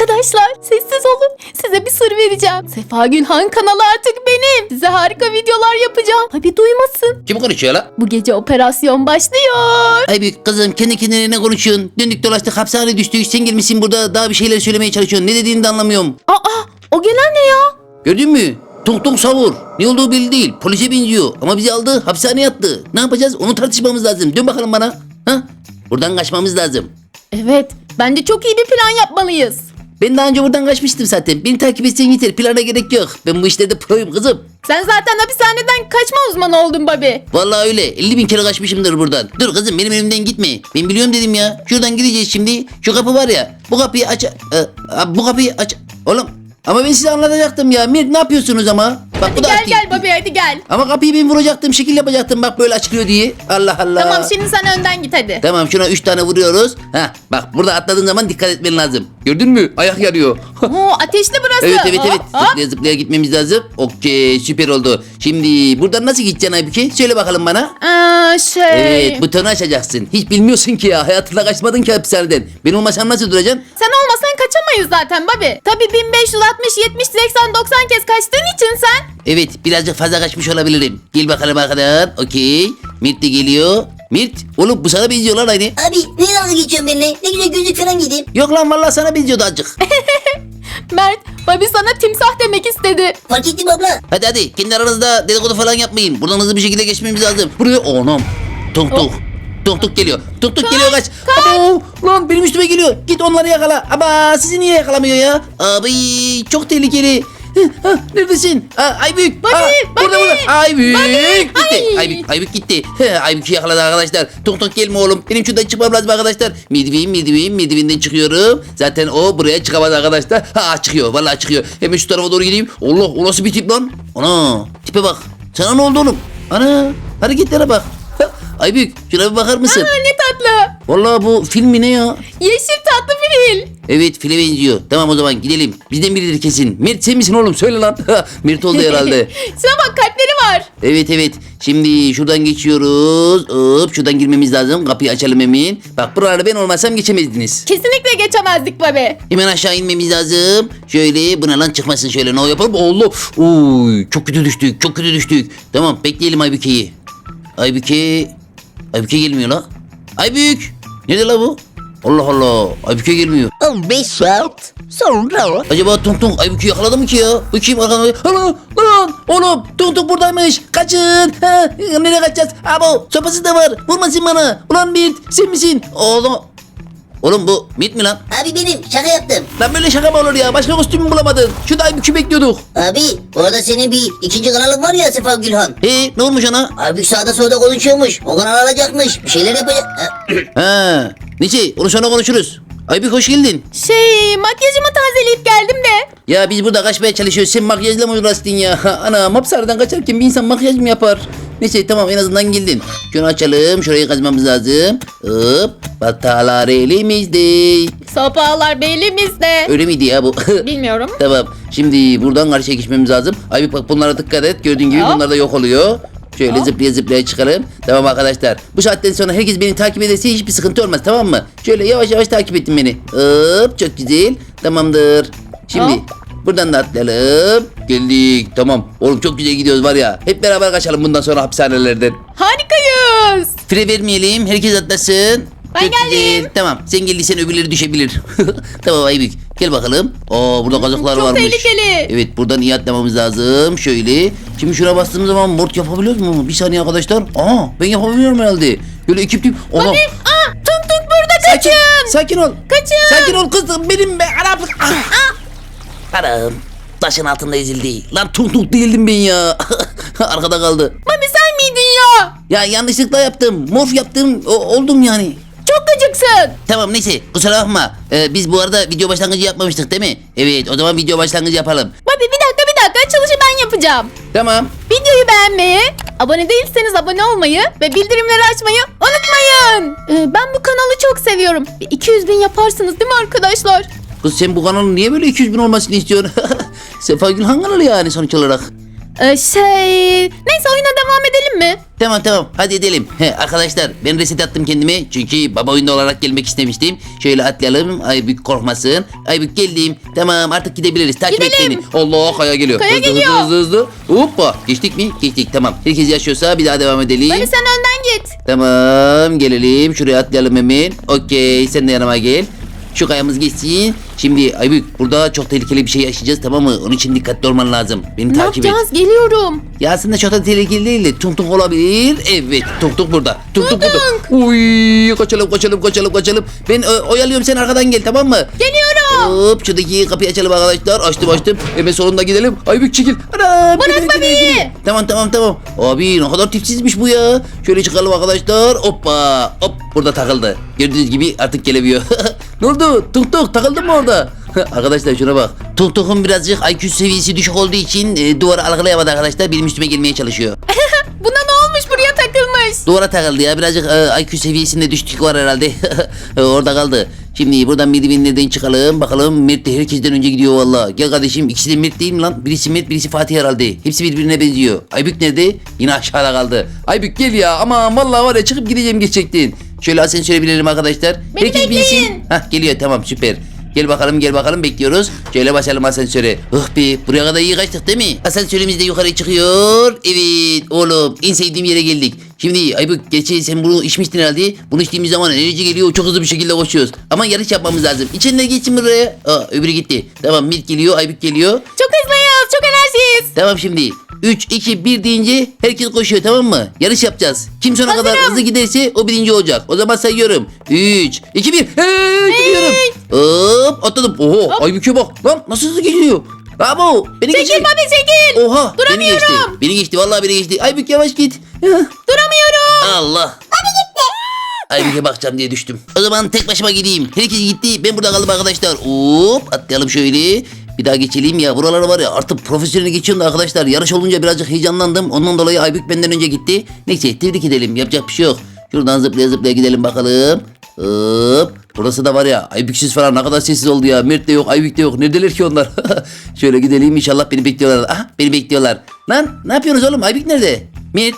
Arkadaşlar sessiz olun. Size bir sır vereceğim. Sefa Gülhan kanalı artık benim. Size harika videolar yapacağım. Tabi duymasın. Kim konuşuyor la? Bu gece operasyon başlıyor. Ay büyük kızım kendi kendine ne konuşuyorsun? Döndük dolaştık hapishaneye düştük. Sen gelmişsin burada daha bir şeyler söylemeye çalışıyorsun. Ne dediğini de anlamıyorum. Aa o gelen ne ya? Gördün mü? Tung tung savur. Ne olduğu belli değil. Polise benziyor. Ama bizi aldı hapishaneye attı. Ne yapacağız? Onu tartışmamız lazım. Dön bakalım bana. Ha? Buradan kaçmamız lazım. Evet bence çok iyi bir plan yapmalıyız. Ben daha önce buradan kaçmıştım zaten. Beni takip etsen yeter. Plana gerek yok. Ben bu işlerde proyum kızım. Sen zaten hapishaneden kaçma uzmanı oldun Babi. Vallahi öyle. 50 bin kere kaçmışımdır buradan. Dur kızım benim önümden gitme. Ben biliyorum dedim ya. Şuradan gideceğiz şimdi. Şu kapı var ya. Bu kapıyı aç. e, bu kapıyı aç. Oğlum. Ama ben size anlatacaktım ya. Mir ne yapıyorsunuz ama? Bak bu da Gel gel. Babi hadi gel. Ama kapıyı ben vuracaktım. Şekil yapacaktım. Bak böyle açılıyor diye. Allah Allah. Tamam şimdi sen önden git hadi. Tamam şuna 3 tane vuruyoruz. Ha bak burada atladığın zaman dikkat etmen lazım. Gördün mü? Ayak yarıyor. Oo ateşli burası. Evet evet evet. Hop, hop. Zıplaya zıplaya gitmemiz lazım. Okey süper oldu. Şimdi buradan nasıl gideceksin Aybüke? Söyle bakalım bana. Aa, şey. Evet butonu açacaksın. Hiç bilmiyorsun ki ya. Hayatında kaçmadın ki hapishaneden. Ben olmasam nasıl duracaksın? Sen olmasan kaçamayız zaten Babi. Tabii 1560, 70, 80, 90 kez kaçtığın için sen. Evet birazcık fazla kaçmış olabilirim. Gel bakalım arkadan. Okey. Mirt de geliyor. Mirt oğlum bu sana benziyor lan aynı. Abi ne dalga geçiyorsun benimle? Ne güzel gözlük falan giydim. Yok lan vallahi sana benziyordu azıcık. Mert, Babi sana timsah demek istedi. Fark ettim abla. hadi hadi kendi aranızda dedikodu falan yapmayın. Buradan hızlı bir şekilde geçmemiz lazım. Buraya onam. Tuk tuk. Tuk tuk geliyor. Tuk tuk geliyor kaç. Abo, lan benim üstüme geliyor. Git onları yakala. Ama sizi niye yakalamıyor ya? Abi çok tehlikeli. Neredesin? Aybük. Babi, Burada burada. Aybük. Gitti. ay. Aybük, Aybük gitti. He, Aybük'ü yakaladı arkadaşlar. Tuk tuk gelme oğlum. Benim şuradan çıkmam lazım arkadaşlar. Midvin midvin midvinden çıkıyorum. Zaten o buraya çıkamaz arkadaşlar. Ha çıkıyor. Vallahi çıkıyor. Hemen şu tarafa doğru gideyim. Allah o nasıl bir tip lan? Ana tipe bak. Sana ne oldu oğlum? Ana hareketlere bak. Aybük şuna bir bakar mısın? Aa, ne tatlı. Vallahi bu film mi ne ya? Yeşil tatlı fil. Evet file benziyor. Tamam o zaman gidelim. Bizden biridir kesin. Mert sen misin oğlum? Söyle lan. Mert oldu herhalde. Şuna bak kalpleri var. Evet evet. Şimdi şuradan geçiyoruz. Hop şuradan girmemiz lazım. Kapıyı açalım hemen. Bak buralarda ben olmasam geçemezdiniz. Kesinlikle geçemezdik Babi. Hemen aşağı inmemiz lazım. Şöyle buna lan çıkmasın şöyle. Ne yapalım? Allah. Uy, çok kötü düştük. Çok kötü düştük. Tamam bekleyelim Aybüke'yi. Aybüke. Aybüke gelmiyor la. Aybük. Nerede la bu? Allah Allah. Aybüke gelmiyor. 15 saat sonra. Acaba Tung Tung Aybük'ü yakaladı mı ki ya? Bakayım arkamda. Lan lan oğlum Tung Tung buradaymış. Kaçın. Ha, nereye kaçacağız? Abo sopası da var. Vurmasın bana. Ulan Mirt sen misin? Oğlum. Oğlum bu Mirt mi lan? Abi benim şaka yaptım. Lan böyle şaka mı olur ya? Başka kostümü bulamadın. Şu da Aybük'ü bekliyorduk. Abi orada senin bir ikinci kanalın var ya Sefa Gülhan. He ne olmuş ona? Abi sağda solda konuşuyormuş. O kanal alacakmış. Bir şeyler yapacak. Ha. Neyse onu sonra konuşuruz. Aybük hoş geldin. Şey makyajımı tazeleyip geldim de. Ya biz burada kaçmaya çalışıyoruz. Sen makyajla mı uğraştın ya? Ana mapsardan kaçarken bir insan makyaj mı yapar? Neyse tamam en azından geldin. Şunu açalım. Şurayı kazmamız lazım. Hop. Batalar elimizde. Sopalar belimizde. Öyle miydi ya bu? Bilmiyorum. tamam. Şimdi buradan karşıya geçmemiz lazım. Ay bak bunlara dikkat et. Gördüğün gibi Hop. bunlar da yok oluyor. Şöyle zıplaya zıplaya çıkalım. Tamam arkadaşlar. Bu saatten sonra herkes beni takip ederse hiçbir sıkıntı olmaz tamam mı? Şöyle yavaş yavaş takip ettin beni. Hop çok güzel. Tamamdır. Şimdi buradan da atlayalım. Geldik. Tamam. Oğlum çok güzel gidiyoruz var ya. Hep beraber kaçalım bundan sonra hapishanelerden. Harikayız. Fire vermeyelim. Herkes atlasın. Ben Çok geldim. güzel. Tamam. Sen geldiysen öbürleri düşebilir. tamam Aybük. Gel bakalım. Aa burada kazıklar çok varmış. tehlikeli. Evet buradan iyi atlamamız lazım. Şöyle. Şimdi şuna bastığımız zaman mort yapabiliyoruz mu? Bir saniye arkadaşlar. Aa ben yapabiliyorum herhalde. Böyle ekip tip. Ona. Babi aa tung tung burada Sakin, kaçın. sakin ol. Kaçın. Sakin ol kızım. Benim be. Anam. Ah. Anam. Taşın altında ezildi. Lan tuk tuk değildim ben ya. Arkada kaldı. Babi sen miydin ya? Ya yanlışlıkla yaptım. Morf yaptım. O, oldum yani. Gıcıksın. Tamam neyse kusura bakma. Ee, biz bu arada video başlangıcı yapmamıştık değil mi? Evet o zaman video başlangıcı yapalım. Babi bir dakika bir dakika açılışı ben yapacağım. Tamam. Videoyu beğenmeyi, abone değilseniz abone olmayı ve bildirimleri açmayı unutmayın. Ee, ben bu kanalı çok seviyorum. Bir 200 bin yaparsınız değil mi arkadaşlar? Kız sen bu kanalın niye böyle 200 bin olmasını istiyorsun? Sefa Gülhan kanalı yani sonuç olarak. Ee, şey... Neyse oyuna devam edelim mi? Tamam tamam hadi edelim. He, arkadaşlar ben reset attım kendime. Çünkü baba oyunda olarak gelmek istemiştim. Şöyle atlayalım. Aybük korkmasın. Aybük geldim. Tamam artık gidebiliriz. Takip et Gidelim. beni. Allah kaya geliyor. Kaya hızlı, geliyor. hızlı hızlı hızlı. Hoppa. Geçtik mi? Geçtik tamam. Herkes yaşıyorsa bir daha devam edelim. Babi sen önden git. Tamam gelelim. Şuraya atlayalım hemen. Okey sen de yanıma gel. Şu kayamız geçsin. Şimdi Aybük burada çok tehlikeli bir şey yaşayacağız tamam mı? Onun için dikkatli olman lazım. Beni Ne takip et. yapacağız? Geliyorum. Ya aslında çok da tehlikeli değil de tung tung olabilir. Evet tung tung burada. Tung tung burada. Uy kaçalım kaçalım kaçalım kaçalım. Ben e, oyalıyorum sen arkadan gel tamam mı? Geliyorum. Hop şuradaki kapıyı açalım arkadaşlar. Açtım açtım. Hemen sonunda gidelim. Aybük çekil. Ana, Bırak geliyor, beni. geliyor, geliyor. Tamam tamam tamam. Abi ne kadar tipsizmiş bu ya. Şöyle çıkalım arkadaşlar. Hoppa. Hop burada takıldı. Gördüğünüz gibi artık gelemiyor. ne oldu? Tung tung takıldın mı orada? arkadaşlar şuna bak. Tung Tung'un birazcık IQ seviyesi düşük olduğu için e, duvarı algılayamadı arkadaşlar. Benim üstüme gelmeye çalışıyor. Buna ne olmuş? Buraya takılmış. Duvara takıldı ya. Birazcık e, IQ seviyesinde düştük var herhalde. E, Orada kaldı. Şimdi buradan merdivenlerden çıkalım. Bakalım Mert de herkesten önce gidiyor valla. Gel kardeşim ikisi de Mert değil mi lan? Birisi Mert birisi Fatih herhalde. Hepsi birbirine benziyor. Aybük nerede? Yine aşağıda kaldı. Aybük gel ya. Aman valla var ya çıkıp gideceğim geçecektin. Şöyle asansöre binelim arkadaşlar. Beni Herkes bekleyin. binsin. Hah geliyor tamam süper. Gel bakalım gel bakalım bekliyoruz. Şöyle basalım asansöre. Oh be buraya kadar iyi kaçtık değil mi? Asansörümüz de yukarı çıkıyor. Evet oğlum en sevdiğim yere geldik. Şimdi Aybük geçen sen bunu içmiştin herhalde. Bunu içtiğimiz zaman enerji geliyor çok hızlı bir şekilde koşuyoruz. Ama yarış yapmamız lazım. İçinden geçin buraya. Aa öbürü gitti. Tamam Mit geliyor Aybük geliyor. Çok hızlıyız. Çok enerjiyiz. Tamam şimdi 3, 2, 1 deyince herkes koşuyor tamam mı? Yarış yapacağız. Kim sona kadar Hazırım. hızlı giderse o birinci olacak. O zaman sayıyorum. 3, 2, 1. Hey, gidiyorum. Hop atladım. Oho Hop. Aybük'e bak. Lan nasıl hızlı geliyor? Bravo. Beni Çekil geçti. Babi çekil. Oha beni geçti. Duramıyorum. Beni geçti vallahi beni geçti. Aybük yavaş git. Duramıyorum. Allah. Aybük'e bakacağım diye düştüm. O zaman tek başıma gideyim. Herkes gitti. Ben burada kaldım arkadaşlar. Hop atlayalım şöyle. Bir daha geçelim ya. Buralar var ya artık profesyonel geçiyorum da arkadaşlar. Yarış olunca birazcık heyecanlandım. Ondan dolayı Aybük benden önce gitti. Neyse tebrik edelim. Yapacak bir şey yok. Şuradan zıplaya zıplaya gidelim bakalım. Hop. Burası da var ya Aybüksüz falan ne kadar sessiz oldu ya. Mert de yok Aybük de yok. Neredeler ki onlar? Şöyle gidelim inşallah beni bekliyorlar. Ah beni bekliyorlar. Lan ne yapıyorsunuz oğlum Aybük nerede? Mert.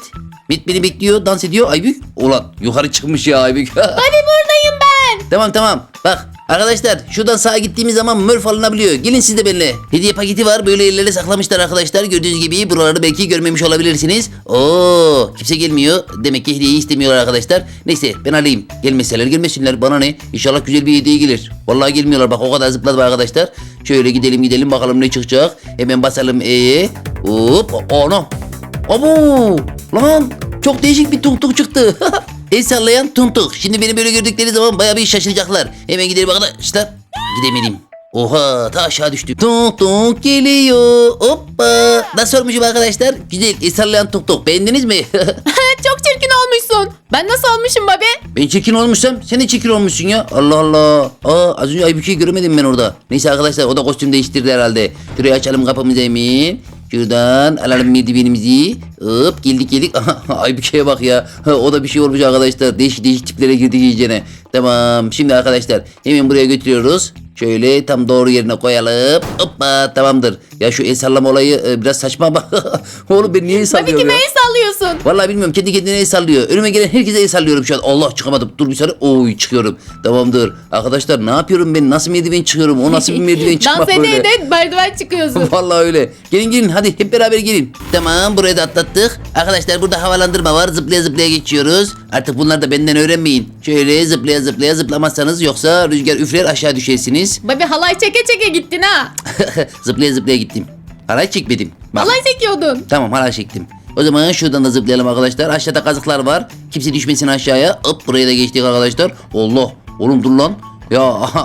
Mert beni bekliyor dans ediyor Aybük. Ulan yukarı çıkmış ya Aybük. Babi buradayım ben. Tamam tamam. Bak arkadaşlar şuradan sağa gittiğimiz zaman Murph alınabiliyor. Gelin siz de benimle. Hediye paketi var. Böyle yerlere saklamışlar arkadaşlar. Gördüğünüz gibi buraları belki görmemiş olabilirsiniz. Oo kimse gelmiyor. Demek ki hediyeyi istemiyorlar arkadaşlar. Neyse ben alayım. Gelmeseler gelmesinler. Bana ne? İnşallah güzel bir hediye gelir. Vallahi gelmiyorlar. Bak o kadar zıpladım arkadaşlar. Şöyle gidelim gidelim bakalım ne çıkacak. Hemen basalım E'ye. Hop. Ana. Abo. Lan çok değişik bir tuk tuk çıktı. El sallayan tuntuk. Şimdi beni böyle gördükleri zaman bayağı bir şaşıracaklar. Hemen gidelim arkadaşlar. Gidemedim. Oha ta aşağı düştüm. Tuk tuk geliyor. Hoppa. Nasıl olmuşum arkadaşlar? Güzel. El sallayan tuk tuk. Beğendiniz mi? Çok çirkin olmuşsun. Ben nasıl olmuşum Babi? ben çirkin olmuşsam sen de çirkin olmuşsun ya. Allah Allah. Aa, az önce Aybüke'yi göremedim ben orada. Neyse arkadaşlar o da kostüm değiştirdi herhalde. Şuraya açalım kapımızı hemen. Şuradan alalım merdivenimizi. Hop geldik geldik. Aybüke'ye bak ya. o da bir şey olmuş arkadaşlar. Değişik değişik tiplere girdik iyicene. Tamam şimdi arkadaşlar hemen buraya götürüyoruz. Şöyle tam doğru yerine koyalım. Hoppa tamamdır. Ya şu el sallama olayı e, biraz saçma ama. Oğlum ben niye el Babi sallıyorum kime ya? el sallıyorsun? Vallahi bilmiyorum kendi kendine el sallıyor. Önüme gelen herkese el sallıyorum şu an. Allah çıkamadım. Dur bir saniye. Oy çıkıyorum. Tamamdır. Arkadaşlar ne yapıyorum ben? Nasıl merdiven çıkıyorum? O nasıl bir merdiven çıkmak Dans böyle? ede ede merdiven çıkıyorsun. Vallahi öyle. Gelin gelin hadi hep beraber gelin. Tamam burayı da atlattık. Arkadaşlar burada havalandırma var. Zıplaya zıplaya geçiyoruz. Artık bunlar da benden öğrenmeyin. Şöyle zıplaya zıplaya zıplamazsanız yoksa rüzgar üfler aşağı düşersiniz. Babi halay çeke çeke gittin ha. zıplaya zıplaya gittim. Halay çekmedim. Bak. Halay çekiyordun. Tamam hala çektim. O zaman şuradan da zıplayalım arkadaşlar. Aşağıda kazıklar var. Kimse düşmesin aşağıya. Hop buraya da geçtik arkadaşlar. Allah. Oğlum dur lan. Ya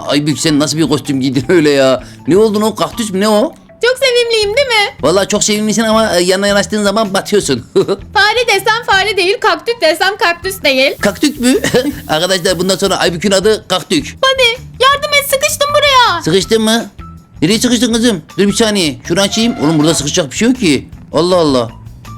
Aybük sen nasıl bir kostüm giydin öyle ya? Ne oldun o? Kaktüs mü ne o? Çok sevimliyim değil mi? Vallahi çok sevimlisin ama e, yanına yanaştığın zaman batıyorsun. Fare desem fare değil, kaktüs desem kaktüs değil. Kaktük mü? arkadaşlar bundan sonra Aybük'ün adı Kaktük. Babi yardım et sıkıştım buraya. Sıkıştın mı? Nereye sıkıştın kızım? Dur bir saniye. Şunu açayım. Oğlum burada sıkışacak bir şey yok ki. Allah Allah.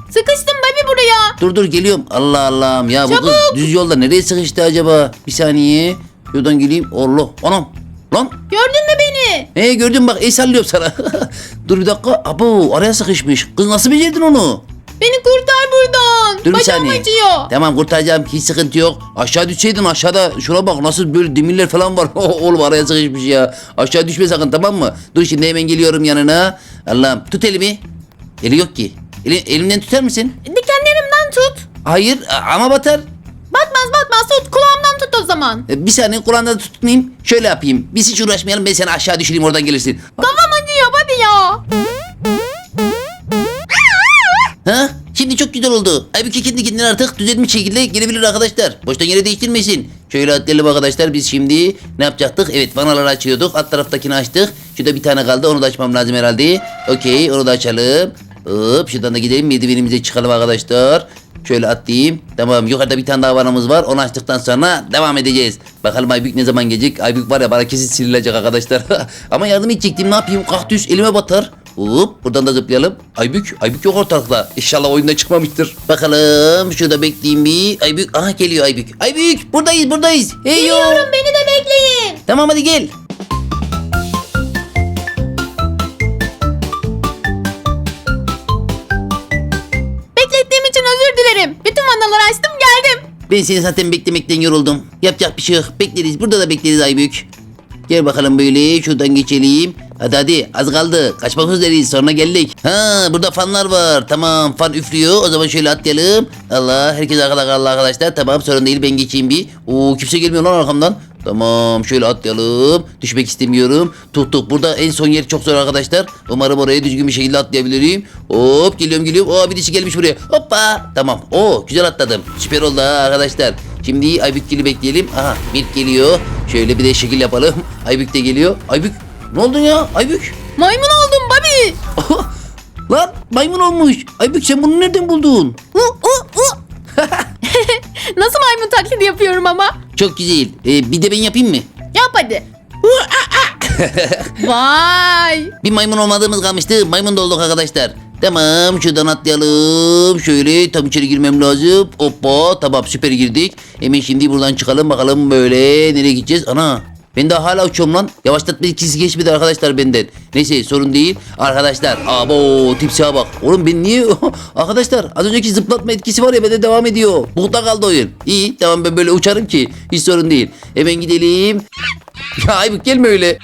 Sıkıştım Babi buraya. Dur dur geliyorum. Allah Allah'ım ya bu Çabuk. kız düz yolda nereye sıkıştı acaba? Bir saniye. Şuradan geleyim. Allah. Anam. Lan. Gördün mü beni? He gördüm bak el sallıyorum sana. dur bir dakika. Abo araya sıkışmış. Kız nasıl becerdin onu? Beni kurtar buradan. Dur bir Bacağım saniye. acıyor. Tamam kurtaracağım hiç sıkıntı yok. Aşağı düşseydin aşağıda şuna bak nasıl böyle demirler falan var. Oğlum araya sıkışmış ya. Aşağı düşme sakın tamam mı? Dur şimdi hemen geliyorum yanına. Allah'ım tut elimi. Eli yok ki. Eli, elimden tutar mısın? Dikenlerimden tut. Hayır ama batar. Batmaz batmaz tut. Kulağımdan tut o zaman. E, Bir saniye kulağında tutmayayım. Şöyle yapayım. Biz hiç uğraşmayalım ben seni aşağı düşüreyim oradan gelirsin. Kafam Ha? Şimdi çok güzel oldu. Halbuki kendi kendine artık düzelmiş şekilde gelebilir arkadaşlar. Boştan yere değiştirmesin. Şöyle atlayalım arkadaşlar. Biz şimdi ne yapacaktık? Evet vanaları açıyorduk. Alt taraftakini açtık. Şurada bir tane kaldı. Onu da açmam lazım herhalde. Okey onu da açalım. Hop şuradan da gidelim. Merdivenimize çıkalım arkadaşlar. Şöyle atlayayım. Tamam yukarıda bir tane daha vanamız var. Onu açtıktan sonra devam edeceğiz. Bakalım Aybük ne zaman gelecek? Aybük var ya bana kesin sinilecek arkadaşlar. Ama yardım edecektim. Ne yapayım? Kaktüs elime batar. Hop buradan da zıplayalım. Aybük, Aybük yok ortalıkta. İnşallah oyunda çıkmamıştır. Bakalım şurada bekleyeyim bir. Aybük, aha geliyor Aybük. Aybük buradayız buradayız. Hey yo. Geliyorum beni de bekleyin. Tamam hadi gel. Beklettiğim için özür dilerim. Bütün vanaları açtım geldim. Ben seni zaten beklemekten yoruldum. Yapacak bir şey yok. Bekleriz. Burada da bekleriz Aybük. Gel bakalım böyle şuradan geçelim. Hadi hadi az kaldı. Kaçmak üzereyiz sonra geldik. Ha burada fanlar var. Tamam fan üflüyor. O zaman şöyle atlayalım. Allah herkes arkada kaldı arkadaşlar. Tamam sorun değil ben geçeyim bir. Oo kimse gelmiyor lan arkamdan. Tamam şöyle atlayalım. Düşmek istemiyorum. Tuttuk. Burada en son yer çok zor arkadaşlar. Umarım oraya düzgün bir şekilde atlayabilirim. Hop geliyorum geliyorum. Oo birisi gelmiş buraya. Hoppa. Tamam. Oo güzel atladım. Süper oldu ha arkadaşlar. Şimdi Aybükgil'i bekleyelim. Aha Mirk geliyor. Şöyle bir de şekil yapalım. Aybük de geliyor. Aybük ne oldu ya? Aybük. Maymun oldum Bobby. Lan maymun olmuş. Aybük sen bunu nereden buldun? Nasıl maymun taklidi yapıyorum ama? Çok güzel. Ee, bir de ben yapayım mı? Yap hadi. Vay. Bir maymun olmadığımız kalmıştı. Maymun da olduk arkadaşlar. Tamam şuradan atlayalım. Şöyle tam içeri girmem lazım. Hoppa tamam süper girdik. Hemen şimdi buradan çıkalım bakalım böyle nereye gideceğiz. Ana ben daha hala uçuyorum lan. Yavaşlatma etkisi geçmedi arkadaşlar benden. Neyse sorun değil. Arkadaşlar abo tipsiye bak. Oğlum ben niye... arkadaşlar az önceki zıplatma etkisi var ya bende devam ediyor. Bukta kaldı oyun. İyi tamam ben böyle uçarım ki. Hiç sorun değil. Hemen gidelim. Ya Aybük gelme öyle.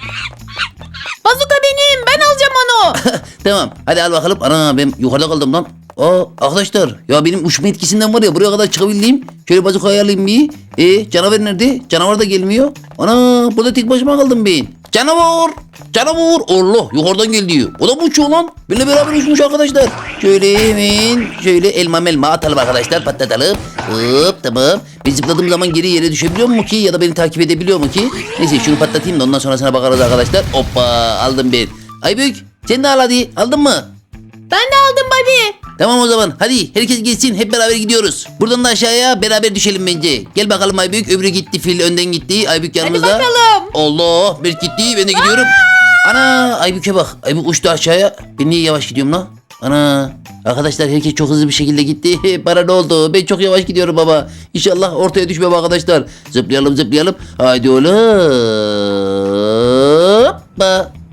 Bazuka benim. Ben alacağım onu. tamam hadi al bakalım. Ana ben yukarıda kaldım lan. Aa arkadaşlar ya benim uçma etkisinden var ya buraya kadar çıkabildiğim. Şöyle bazuka ayarlayayım bir. E canavar nerede? Canavar da gelmiyor. Ana burada tek başıma kaldım ben. Canavar! Canavar! Allah yukarıdan geldi diyor. O da mı uçuyor lan? Benimle beraber uçmuş arkadaşlar. Şöyle hemen şöyle elma melma atalım arkadaşlar patlatalım. Hop tamam. Ben zıpladığım zaman geri yere düşebiliyor mu ki ya da beni takip edebiliyor mu ki? Neyse şunu patlatayım da ondan sonrasına bakarız arkadaşlar. Hoppa aldım ben. Aybük sen de al hadi. Aldın mı? Ben de aldım Bobby. Tamam o zaman hadi herkes gelsin hep beraber gidiyoruz. Buradan da aşağıya beraber düşelim bence. Gel bakalım Aybük öbürü gitti fil önden gitti. Aybük yanımızda. bakalım. Allah Berk gitti ben de gidiyorum. Ana Aybük'e bak Aybük uçtu aşağıya. Ben niye yavaş gidiyorum lan? Ana arkadaşlar herkes çok hızlı bir şekilde gitti. Bana ne oldu? Ben çok yavaş gidiyorum baba. İnşallah ortaya düşmem arkadaşlar. Zıplayalım zıplayalım. Haydi oğlum.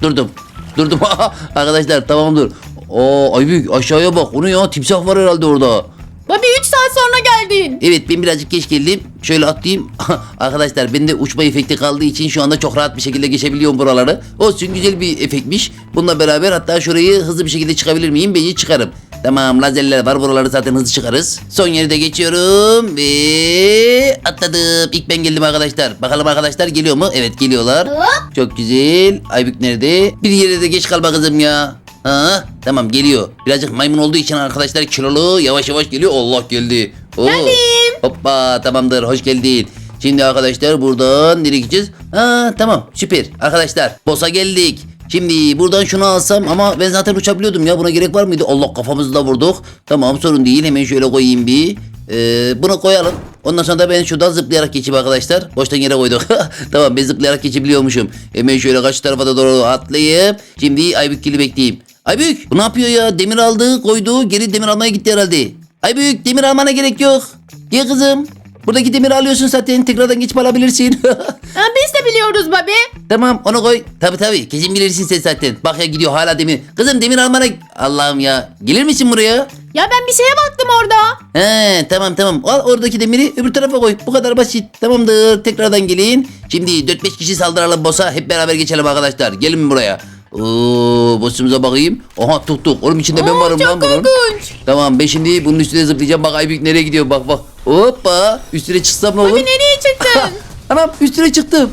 Durdum. Durdum. arkadaşlar tamam dur. Oo Aybük aşağıya bak. Onu ya timsah var herhalde orada. Bobby 3 saat sonra geldin. Evet ben birazcık geç geldim. Şöyle atlayayım. Arkadaşlar bende uçma efekti kaldığı için şu anda çok rahat bir şekilde geçebiliyorum buraları. Olsun güzel bir efektmiş. Bununla beraber hatta şurayı hızlı bir şekilde çıkabilir miyim? Bence çıkarım. Tamam lazerler var buraları zaten hızlı çıkarız. Son yeri de geçiyorum ve atladım. İlk ben geldim arkadaşlar. Bakalım arkadaşlar geliyor mu? Evet geliyorlar. Çok güzel. Aybük nerede? Bir yere de geç kalma kızım ya. Ha, tamam geliyor. Birazcık maymun olduğu için arkadaşlar kilolu yavaş yavaş geliyor. Allah geldi. Oo. Geldim. Hoppa tamamdır hoş geldin. Şimdi arkadaşlar buradan nereye gideceğiz? Ha tamam süper. Arkadaşlar boss'a geldik. Şimdi buradan şunu alsam ama ben zaten uçabiliyordum ya buna gerek var mıydı? Allah kafamızı da vurduk. Tamam sorun değil hemen şöyle koyayım bir. Ee, bunu koyalım. Ondan sonra da ben şuradan zıplayarak geçeyim arkadaşlar. Boştan yere koyduk. tamam ben zıplayarak geçebiliyormuşum. Hemen şöyle karşı tarafa da doğru atlayıp şimdi Aybükgil'i bekleyeyim. Aybük bu ne yapıyor ya? Demir aldı koydu geri demir almaya gitti herhalde. Aybük demir almana gerek yok. Gel kızım. Buradaki demiri alıyorsun zaten tekrardan geçip alabilirsin. Ha, biz de biliyoruz Bobby. tamam onu koy. Tabi tabi kesin bilirsin sen zaten. Bak ya gidiyor hala demir. Kızım demir almana... Allah'ım ya. Gelir misin buraya? Ya ben bir şeye baktım orada. He tamam tamam. Al oradaki demiri öbür tarafa koy. Bu kadar basit. Tamamdır. Tekrardan gelin. Şimdi 4-5 kişi saldıralım boss'a. Hep beraber geçelim arkadaşlar. Gelin buraya. Oo, boss'umuza bakayım. Oha tuk tuk. Oğlum içinde ben varım çok lan bunun. korkunç. Tamam ben şimdi bunun üstüne zıplayacağım. Bak Aybük nereye gidiyor bak bak. Hoppa. Üstüne çıksam ne olur? Abi nereye çıktın? Anam üstüne çıktım.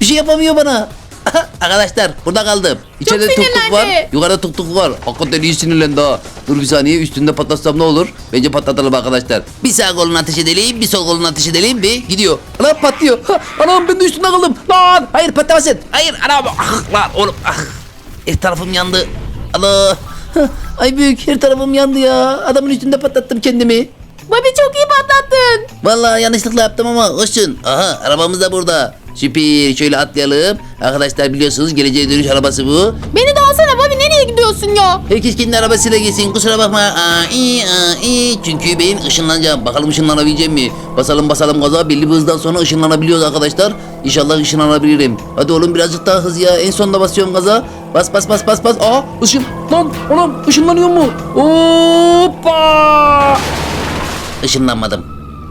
Bir şey yapamıyor bana. Arkadaşlar burada kaldım. İçeride tuk tuk var. sinirlendi. Yukarıda tuk tuk var. Hakikaten iyi sinirlendi ha. Dur bir saniye üstünde patlatsam ne olur? Bence patlatalım arkadaşlar. Bir sağ kolunu ateş edelim. Bir sol kolunu ateş edelim ve gidiyor. Anam patlıyor. Ha, anam ben de üstünde kaldım. Lan hayır patlamasın. Hayır anam. Ah, lan oğlum. Ah. Her tarafım yandı. Allah. Ay büyük her tarafım yandı ya. Adamın üstünde patlattım kendimi. Babi çok iyi patlattın. Vallahi yanlışlıkla yaptım ama olsun. Aha arabamız da burada. Süper. Şöyle atlayalım. Arkadaşlar biliyorsunuz geleceğe dönüş arabası bu. Beni de alsana Babi nereye gidiyorsun ya? Herkes kendi arabasıyla gelsin. Kusura bakma. Aa, iyi, aa, iyi. Çünkü ben ışınlanacağım. Bakalım ışınlanabileceğim mi? Basalım basalım gaza. Belli bir hızdan sonra ışınlanabiliyoruz arkadaşlar. İnşallah ışınlanabilirim. Hadi oğlum birazcık daha hız ya. En sonunda basıyorum gaza. Bas bas bas bas bas. Aa ışın. Lan oğlum ışınlanıyor mu? Hoppa. Işınlanmadım.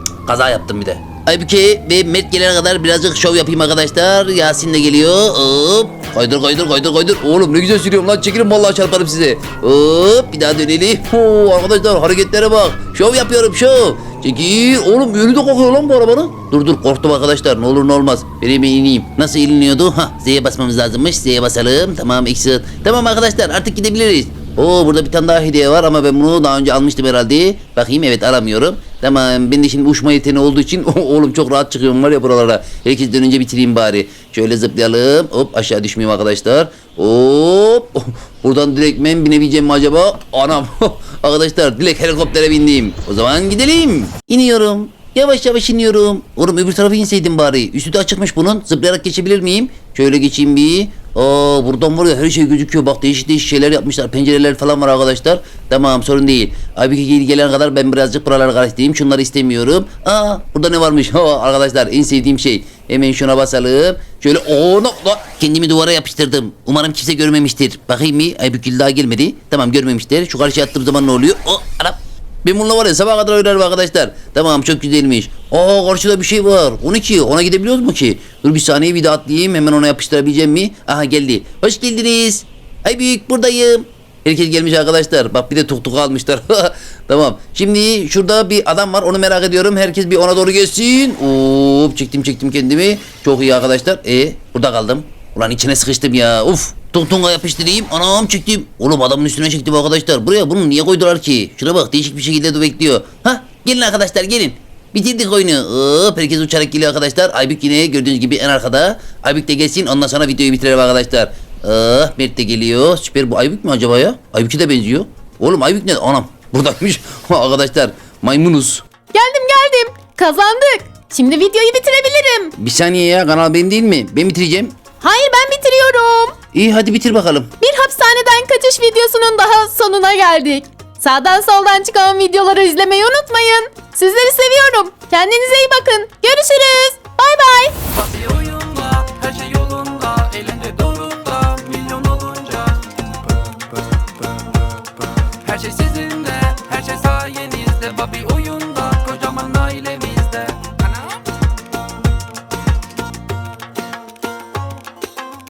Cık, Kaza yaptım bir de. Aybüke ve Mert gelene kadar birazcık şov yapayım arkadaşlar. Yasin de geliyor. Hop. Kaydır kaydır kaydır kaydır. Oğlum ne güzel sürüyorum lan. Çekilin vallahi çarparım size. Hop bir daha dönelim. Oo, arkadaşlar hareketlere bak. Şov yapıyorum şov. Çekil. Oğlum yönü de kokuyor lan bu arabanın. Dur dur korktum arkadaşlar. Ne olur ne olmaz. Ben hemen ineyim. Nasıl iniliyordu? Ha Z'ye basmamız lazımmış. Z'ye basalım. Tamam exit. Tamam arkadaşlar artık gidebiliriz. Oo burada bir tane daha hediye var ama ben bunu daha önce almıştım herhalde. Bakayım evet aramıyorum. Tamam ben de şimdi uçma yeteneği olduğu için oğlum çok rahat çıkıyorum var ya buralara. Herkes dönünce bitireyim bari. Şöyle zıplayalım. Hop aşağı düşmeyeyim arkadaşlar. Hop. Buradan direkt ben binebileceğim mi acaba? Anam. arkadaşlar direkt helikoptere bindim. O zaman gidelim. İniyorum. Yavaş yavaş iniyorum. Oğlum öbür tarafa inseydim bari. Üstü de açıkmış bunun. Zıplayarak geçebilir miyim? Şöyle geçeyim bir. Aa buradan var ya her şey gözüküyor. Bak değişik değişik şeyler yapmışlar. Pencereler falan var arkadaşlar. Tamam sorun değil. Abi gel gelene kadar ben birazcık buraları karıştırayım. Şunları istemiyorum. Aa burada ne varmış? Ha, arkadaşlar en sevdiğim şey. Hemen şuna basalım. Şöyle o kendimi duvara yapıştırdım. Umarım kimse görmemiştir. Bakayım mı? Aybükül daha gelmedi. Tamam görmemişler. Şu karşıya attığım zaman ne oluyor? O Arap. Ben bununla var ya sabah kadar oynarım arkadaşlar. Tamam çok güzelmiş. Aa karşıda bir şey var. 12. Ona gidebiliyoruz mu ki? Dur bir saniye bir de atlayayım. Hemen ona yapıştırabileceğim mi? Aha geldi. Hoş geldiniz. Ay büyük buradayım. Herkes gelmiş arkadaşlar. Bak bir de tuk tuk almışlar. tamam. Şimdi şurada bir adam var. Onu merak ediyorum. Herkes bir ona doğru gelsin. Hop çektim çektim kendimi. Çok iyi arkadaşlar. E burada kaldım. Ulan içine sıkıştım ya. Uf. Tuntunga yapıştırayım. Anam çektim. Oğlum adamın üstüne çektim arkadaşlar. Buraya bunu niye koydular ki? Şuna bak değişik bir şekilde de bekliyor. Ha gelin arkadaşlar gelin. Bitirdik oyunu. Hop herkes uçarak geliyor arkadaşlar. Aybük yine gördüğünüz gibi en arkada. Aybük de gelsin ondan sonra videoyu bitirelim arkadaşlar. Ah Mert de geliyor. Süper bu Aybük mü acaba ya? Aybük'e de benziyor. Oğlum Aybük ne? Anam buradaymış. arkadaşlar maymunuz. Geldim geldim. Kazandık. Şimdi videoyu bitirebilirim. Bir saniye ya kanal benim değil mi? Ben bitireceğim. Hayır ben bitiriyorum. İyi hadi bitir bakalım. Bir hapishaneden kaçış videosunun daha sonuna geldik. Sağdan soldan çıkan videoları izlemeyi unutmayın. Sizleri seviyorum. Kendinize iyi bakın. Görüşürüz. Bay bay. Her şey yolunda Eğlence dorukta milyon olunca Her şey sizinle her şey sayenizde Babi